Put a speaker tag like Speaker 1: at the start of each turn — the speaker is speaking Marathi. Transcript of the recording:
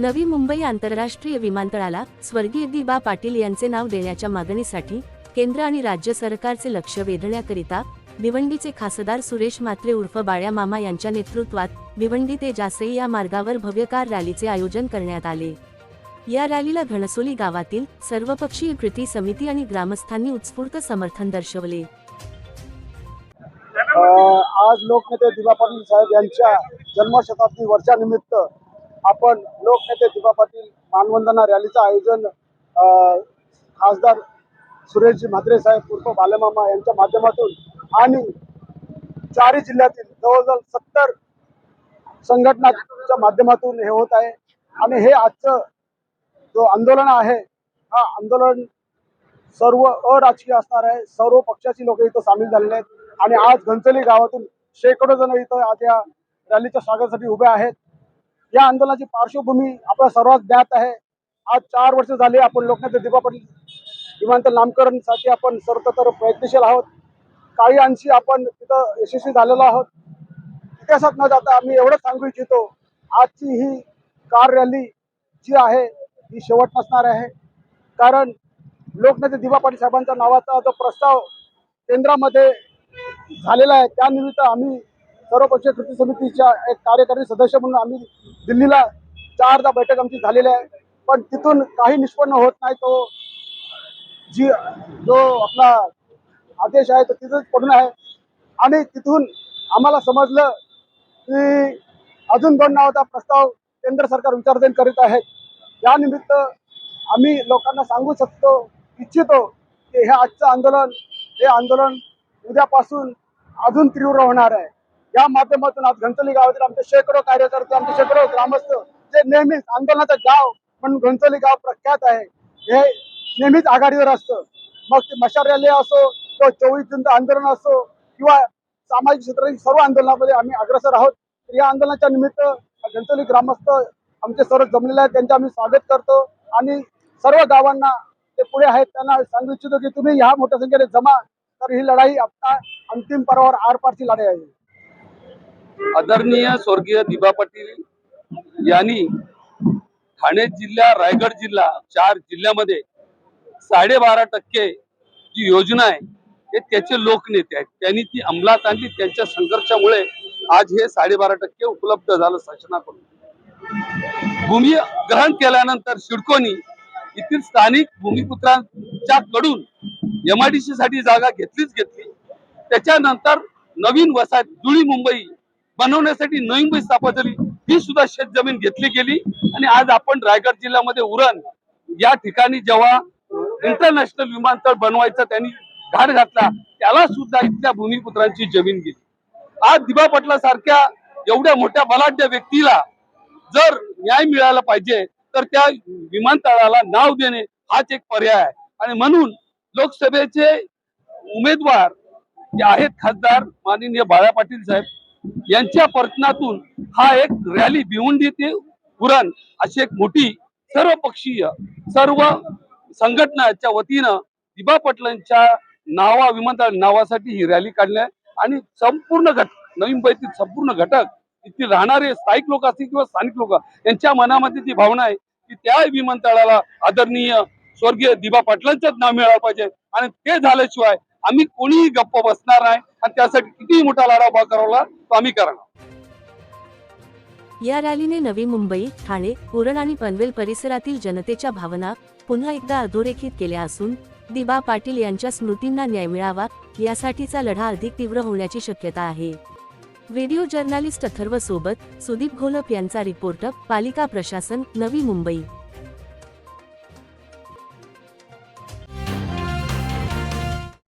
Speaker 1: नवी मुंबई आंतरराष्ट्रीय विमानतळाला स्वर्गीय दिबा पाटील यांचे नाव देण्याच्या मागणीसाठी केंद्र आणि राज्य सरकारचे लक्ष वेधण्याकरिता भिवंडीचे खासदार सुरेश म्हात्रे उर्फ बाळ्या मामा यांच्या नेतृत्वात भिवंडी ते जासई या मार्गावर भव्यकार रॅलीचे आयोजन करण्यात आले. या रॅलीला घणसोली गावातील सर्वपक्षीय कृती समिती आणि ग्रामस्थांनी उत्स्फूर्त समर्थन दर्शवले.
Speaker 2: आज लोकनेते दिवा पाटील साहेब यांच्या जन्मशताब्दी वर्षानिमित्त आपण लोकनेते दिबा पाटील मानवंदना रॅलीचं आयोजन खासदार सुरेशजी म्हात्रे साहेब उर्फ बालेमामा यांच्या माध्यमातून आणि चारही जिल्ह्यातील जवळजवळ सत्तर संघटनाच्या माध्यमातून हे होत आहे. आणि हे आजचं जो आंदोलन आहे हा आंदोलन सर्व अराजकीय असणार आहे. सर्व पक्षाची लोक इथं सामील झालेले आहेत. आणि आज घंचली गावातून शेकडो जण इथं आज या रॅलीच्या स्वागतासाठी उभे आहेत. या आंदोलनाची पार्श्वभूमी आपल्या सर्वात ज्ञात आहे. आज चार वर्ष झाले आपण लोकनेते दिबा पाटील विमानतळ नामकरणसाठी आपण सर्वतर प्रयत्नशील आहोत. काही अंशी आपण तिथं यशस्वी झालेलो आहोत. इतिहासात न जाता आम्ही एवढंच सांगू इच्छितो आजची ही कार रॅली जी आहे ही शेवट नसणार आहे. कारण लोकनेते दिबा पाटील साहेबांच्या नावाचा जो प्रस्ताव केंद्रामध्ये झालेला आहे त्यानिमित्त आम्ही सर्वपक्षीय कृती समितीच्या एक कार्यकारी सदस्य म्हणून आम्ही दिल्लीला चारदा बैठक आमची झालेली आहे. पण तिथून काही निष्पन्न होत नाही तो जी जो आपला आदेश आहे तो तिथंच पडून आहे. आणि तिथून आम्हाला समजलं की अजून दोन नावाचा प्रस्ताव केंद्र सरकार विचारधन करीत आहे. यानिमित्त आम्ही लोकांना सांगू शकतो इच्छितो की हे आजचं आंदोलन हे आंदोलन उद्यापासून अजून तीव्र होणार आहे. या माध्यमातून आज घंचोली गावातील आमचे शेकडो कार्यकर्ते आमचे शेकडो ग्रामस्थ जे नेहमीच आंदोलनाचं गाव म्हणून घंचोली गाव प्रख्यात आहे हे नेहमीच आघाडीवर असतं. मग ते मशाल रॅली असो किंवा चोवीस जून आंदोलन असो किंवा सामाजिक क्षेत्रातील सर्व आंदोलनामध्ये आम्ही अग्रसर आहोत. तर या आंदोलनाच्या निमित्त घंचोली ग्रामस्थ आमचे सर्व जमलेले आहेत त्यांचे आम्ही स्वागत करतो. आणि सर्व गावांना ते पुढे आहेत त्यांना सांगू इच्छितो की तुम्ही ह्या मोठ्या संख्येने जमा तर ही लढाई आता अंतिम पर्वावर आरपारची लढाई आहे.
Speaker 3: आदरणीय स्वर्गीय दिबा पाटील यांनी ठाणे जिल्हा रायगड जिल्हा चार जिल्ह्यामध्ये साडेबारा टक्के जी योजना आहे हे त्याचे लोकनेते आहेत. त्यांनी ती अंमलात आणली. त्यांच्या संघर्षामुळे आज हे साडेबारा टक्के उपलब्ध झालं शासनाकडून. भूमी ग्रहण केल्यानंतर सिडकोनी येथील स्थानिक भूमिपुत्रांच्या कडून एमआयडीसी साठी जागा घेतलीच घेतली. त्याच्यानंतर नवीन वसाहत जुळी मुंबई बनवण्यासाठी नवी मुंबई स्थापन झाली ती सुद्धा शेत जमीन घेतली गेली. आणि आज आपण रायगड जिल्ह्यामध्ये उरण या ठिकाणी जेव्हा इंटरनॅशनल विमानतळ बनवायचा त्यांनी घाट घातला त्याला सुद्धा इथल्या भूमिपुत्रांची जमीन गेली. आज दिबा पटला सारख्या एवढ्या मोठ्या बलाढ्य व्यक्तीला जर न्याय मिळाला पाहिजे तर त्या विमानतळाला नाव देणे हाच एक पर्याय आहे. आणि म्हणून लोकसभेचे उमेदवार जे आहेत खासदार माननीय बाळा पाटील साहेब यांच्या प्रयत्नातून हा एक रॅली भिवंडी ते उरण अशी एक मोठी सर्व पक्षीय सर्व संघटनाच्या वतीनं दिबा पटलांच्या नावा विमानतळ नावासाठी ही रॅली काढली आहे. आणि संपूर्ण घट नवी मुंबईतील संपूर्ण घटक इथे राहणारे स्थायिक लोक असतील किंवा स्थानिक लोक यांच्या मनामध्ये ती भावना आहे की त्या विमानतळाला आदरणीय स्वर्गीय दिबा पाटलांचंच नाव मिळालं पाहिजे. आणि ते झाल्याशिवाय आम्ही कोणीही गप्प बसणार नाही. आणि त्यासाठी कितीही मोठा लढा उभा करावा तो आम्ही करणार.
Speaker 1: या रॅलीने नवी मुंबई ठाणे उरण आणि पनवेल परिसरातील जनतेच्या भावना पुन्हा एकदा अधोरेखित केल्या असून दिबा पाटील यांच्या स्मृतींना न्याय मिळावा यासाठीचा लढा अधिक तीव्र होण्याची शक्यता आहे. व्हिडिओ जर्नालिस्ट अथर्व सोबत सुदीप घोलप यांचा रिपोर्ट पालिका प्रशासन नवी मुंबई.